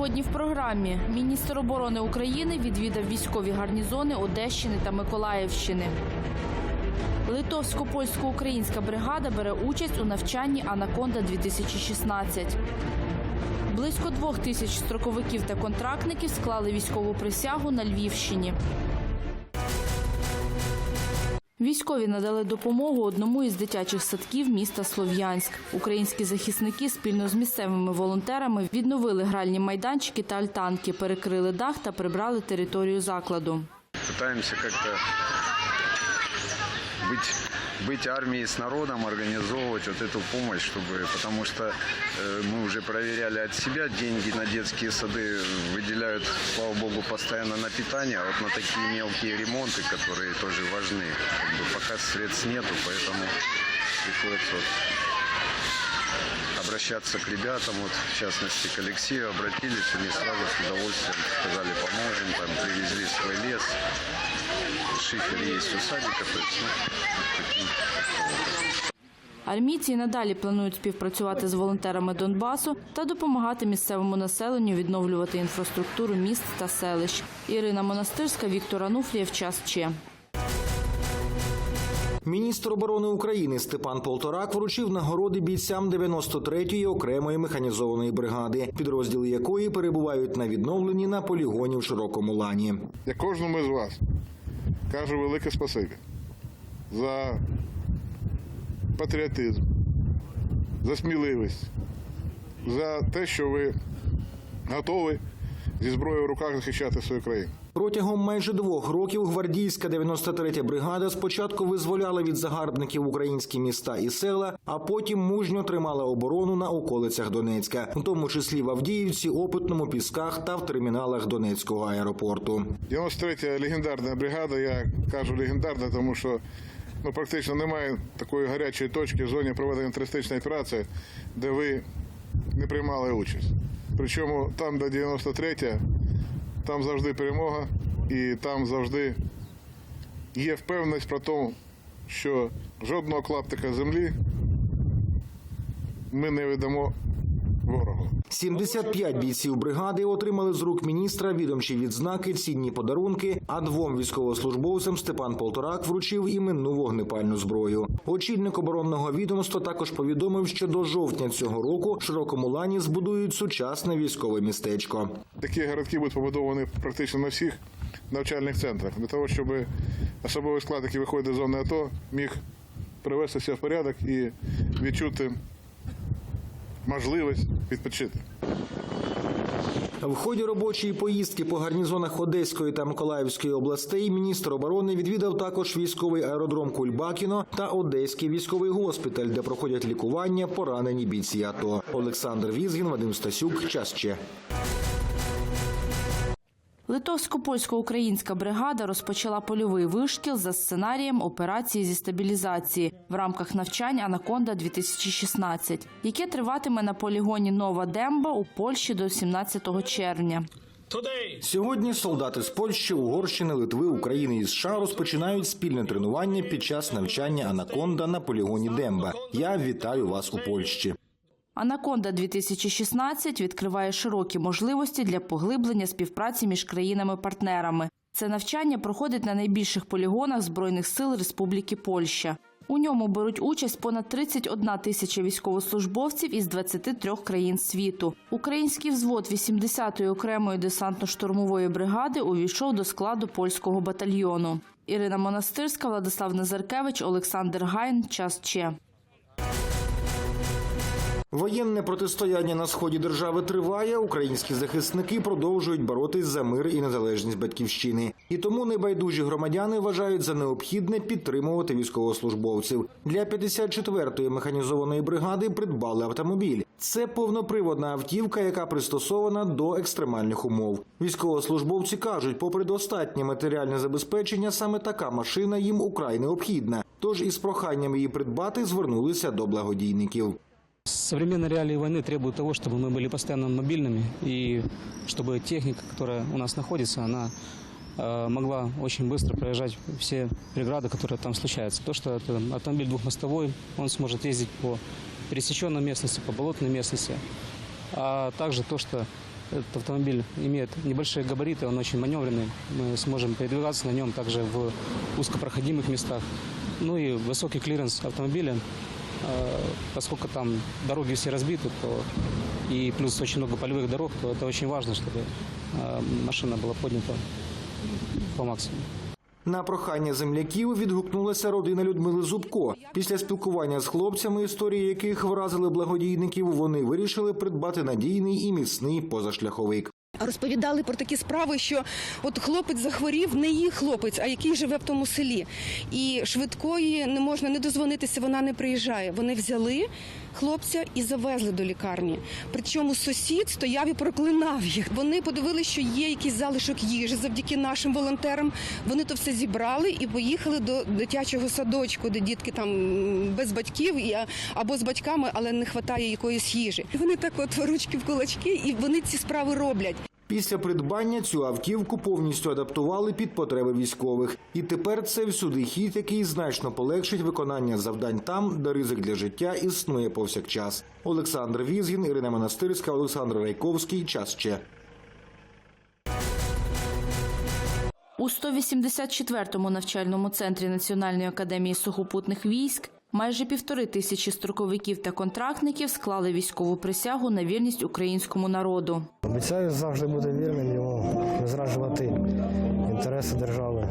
Сьогодні в програмі міністр оборони України відвідав військові гарнізони Одещини та Миколаївщини. Литовсько-польсько-українська бригада бере участь у навчанні Анаконда 2016 Близько двох тисяч строковиків та контрактників склали військову присягу на Львівщині. Військові надали допомогу одному із дитячих садків міста Слов'янськ. Українські захисники спільно з місцевими волонтерами відновили гральні майданчики та альтанки, перекрили дах та прибрали територію закладу. Пытаемся как-то быть, быть армией с народом, организовывать вот эту помощь, чтобы, потому что э, мы уже проверяли от себя, деньги на детские сады выделяют, слава богу, постоянно на питание, а вот на такие мелкие ремонты, которые тоже важны. Как бы пока средств нету, поэтому приходится вот обращаться к ребятам, вот, в частности к Алексею, обратились, они сразу с удовольствием сказали, поможем, там, привезли свой лес, шифер есть у садика, то есть, ну, таким. Армійці і надалі планують співпрацювати з волонтерами Донбасу та допомагати місцевому населенню відновлювати інфраструктуру міст та селищ. Ірина Монастирська, Віктор Ануфрієв. Час Че. Міністр оборони України Степан Полторак вручив нагороди бійцям 93-ї окремої механізованої бригади, підрозділи якої перебувають на відновленні на полігоні в широкому лані. Я кожному з вас кажу велике спасибі за патріотизм, за сміливість, за те, що ви готові зі зброєю в руках захищати свою країну. Протягом майже двох років гвардійська 93-я бригада спочатку визволяла від загарбників українські міста і села, а потім мужньо тримала оборону на околицях Донецька, у тому числі в Авдіївці, Опитному, Пісках та в терміналах Донецького аеропорту. 93-я легендарна бригада, я кажу легендарна, тому що ну, практично немає такої гарячої точки в зоні проведення терористичної операції, де ви не приймали участь. Причому там, де 93-я, там завжди перемога і там завжди є впевненість про те, що жодного клаптика землі ми не віддамо. 75 бійців бригади отримали з рук міністра відомчі відзнаки, цінні подарунки. А двом військовослужбовцям Степан Полторак вручив іменну вогнепальну зброю. Очільник оборонного відомства також повідомив, що до жовтня цього року в широкому лані збудують сучасне військове містечко. Такі городки будуть побудовані практично на всіх навчальних центрах для того, щоб особовий склад, який виходить з зони АТО, міг привести себе в порядок і відчути можливість відпочити. В ході робочої поїздки по гарнізонах Одеської та Миколаївської областей міністр оборони відвідав також військовий аеродром Кульбакіно та Одеський військовий госпіталь, де проходять лікування поранені бійці АТО. Олександр Візгін, Вадим Стасюк. Час ще. Литовсько-польсько-українська бригада розпочала польовий вишкіл за сценарієм операції зі стабілізації в рамках навчань Анаконда 2016 яке триватиме на полігоні Нова Демба у Польщі до 17 червня. Сьогодні солдати з Польщі, Угорщини, Литви, України і США розпочинають спільне тренування під час навчання Анаконда на полігоні Демба. Я вітаю вас у Польщі. Анаконда 2016 відкриває широкі можливості для поглиблення співпраці між країнами-партнерами. Це навчання проходить на найбільших полігонах збройних сил Республіки Польща. У ньому беруть участь понад 31 тисяча військовослужбовців із 23 країн світу. Український взвод 80-ї окремої десантно-штурмової бригади увійшов до складу польського батальйону. Ірина Монастирська, Владислав Назаркевич, Олександр Гайн. Час Че. Воєнне протистояння на сході держави триває. Українські захисники продовжують боротись за мир і незалежність батьківщини. І тому небайдужі громадяни вважають за необхідне підтримувати військовослужбовців. Для 54-ї механізованої бригади придбали автомобіль. Це повноприводна автівка, яка пристосована до екстремальних умов. Військовослужбовці кажуть, попри достатнє матеріальне забезпечення, саме така машина їм украй необхідна. Тож із проханням її придбати звернулися до благодійників. Современные реалии войны требуют того, чтобы мы были постоянно мобильными и чтобы техника, которая у нас находится, она э, могла очень быстро проезжать все преграды, которые там случаются. То, что это автомобиль двухмостовой, он сможет ездить по пересеченной местности, по болотной местности, а также то, что этот автомобиль имеет небольшие габариты, он очень маневренный. Мы сможем передвигаться на нем также в узкопроходимых местах. Ну и высокий клиренс автомобиля, поскольку там дороги все разбиты, то и плюс очень много полевых дорог, то это очень важно, чтобы э, машина была поднята по максимуму. На прохання земляків відгукнулася родина Людмили Зубко. Після спілкування з хлопцями, історії яких вразили благодійників, вони вирішили придбати надійний і міцний позашляховик. Розповідали про такі справи, що от хлопець захворів, не їх хлопець, а який живе в тому селі. І швидкої не можна не дозвонитися, вона не приїжджає. Вони взяли хлопця і завезли до лікарні. Причому сусід стояв і проклинав їх. Вони подивилися, що є якийсь залишок їжі завдяки нашим волонтерам. Вони то все зібрали і поїхали до дитячого садочку, де дітки там без батьків або з батьками, але не вистачає якоїсь їжі. Вони так от ручки в кулачки, і вони ці справи роблять. Після придбання цю автівку повністю адаптували під потреби військових. І тепер це всюди хід, який значно полегшить виконання завдань там, де ризик для життя існує повсякчас. Олександр Візгін, Ірина Монастирська, Олександр Райковський. Час ще. У 184-му навчальному центрі Національної академії сухопутних військ майже півтори тисячі строковиків та контрактників склали військову присягу на вірність українському народу. Обіцяю завжди бути вірним йому, не зраджувати інтереси держави.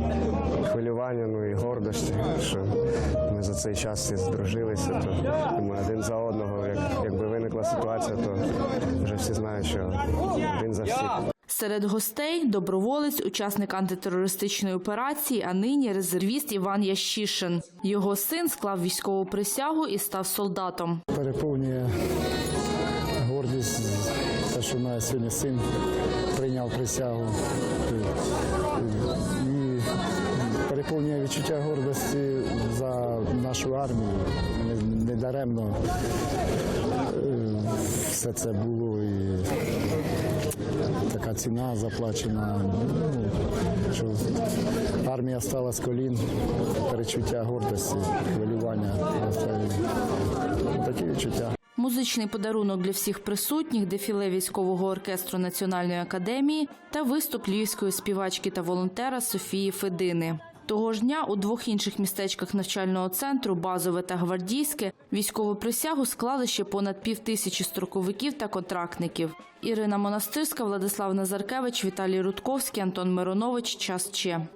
хвилювання, ну і гордості, що ми за цей час здружилися, то ми один за одного. Як, якби виникла ситуація, то вже всі знають, що один за всіх. Серед гостей доброволець, учасник антитерористичної операції, а нині резервіст Іван Ящишин. Його син склав військову присягу і став солдатом. переповнює гордість, те, що мене сьогодні син прийняв присягу. І переповнює відчуття гордості за нашу армію. Не- Недаремно е, все це було і така ціна заплачена. Ну, що армія стала з колін, перечуття гордості, хвилювання. Такі відчуття. Музичний подарунок для всіх присутніх, дефіле військового оркестру Національної академії та виступ львівської співачки та волонтера Софії Федини. Того ж дня у двох інших містечках навчального центру Базове та Гвардійське військову присягу склали ще понад пів тисячі строковиків та контрактників. Ірина Монастирська, Владислав Назаркевич, Віталій Рудковський, Антон Миронович. Час ще.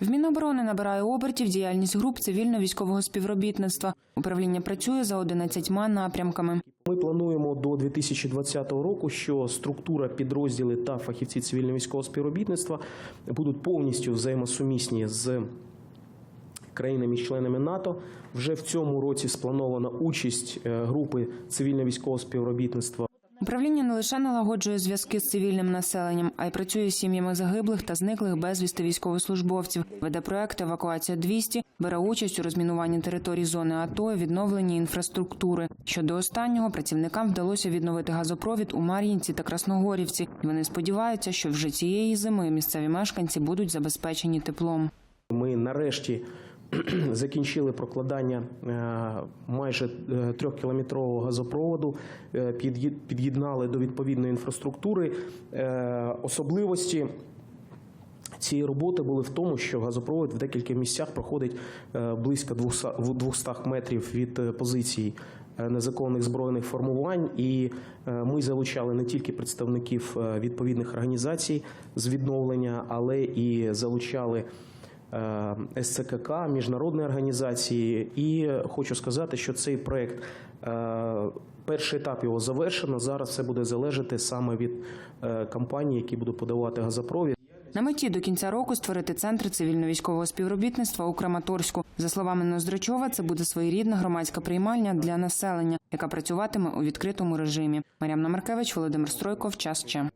В Міноборони набирає обертів діяльність груп цивільно-військового співробітництва. Управління працює за 11 напрямками. Ми плануємо до 2020 року, що структура, підрозділи та фахівці цивільно-військового співробітництва будуть повністю взаємосумісні з країнами-членами НАТО. Вже в цьому році спланована участь е, групи цивільно-військового співробітництва Управління не лише налагоджує зв'язки з цивільним населенням, а й працює з сім'ями загиблих та зниклих безвісти військовослужбовців. Веде проект Евакуація 200 бере участь у розмінуванні територій зони АТО відновленні інфраструктури. Щодо останнього працівникам вдалося відновити газопровід у Мар'їнці та Красногорівці. Вони сподіваються, що вже цієї зими місцеві мешканці будуть забезпечені теплом. Ми нарешті закінчили прокладання е, майже е, трьохкілометрового газопроводу, е, під'єднали до відповідної інфраструктури. Особливості цієї роботи були в тому, що газопровод в декілька місцях проходить близько 200 метрів від позицій е, незаконних збройних формувань. І ми залучали не тільки представників відповідних організацій з відновлення, але і залучали. Е, СЦКК, міжнародні організації, і хочу сказати, що цей проект е, перший етап його завершено. Зараз все буде залежати саме від е, компаній, які будуть подавати газопровід. На меті до кінця року створити центр цивільно-військового співробітництва у Краматорську. За словами Ноздрачова, це буде своєрідна громадська приймальня для населення, яка працюватиме у відкритому режимі. Мар'ям Маркевич, Володимир Стройков. Час ще.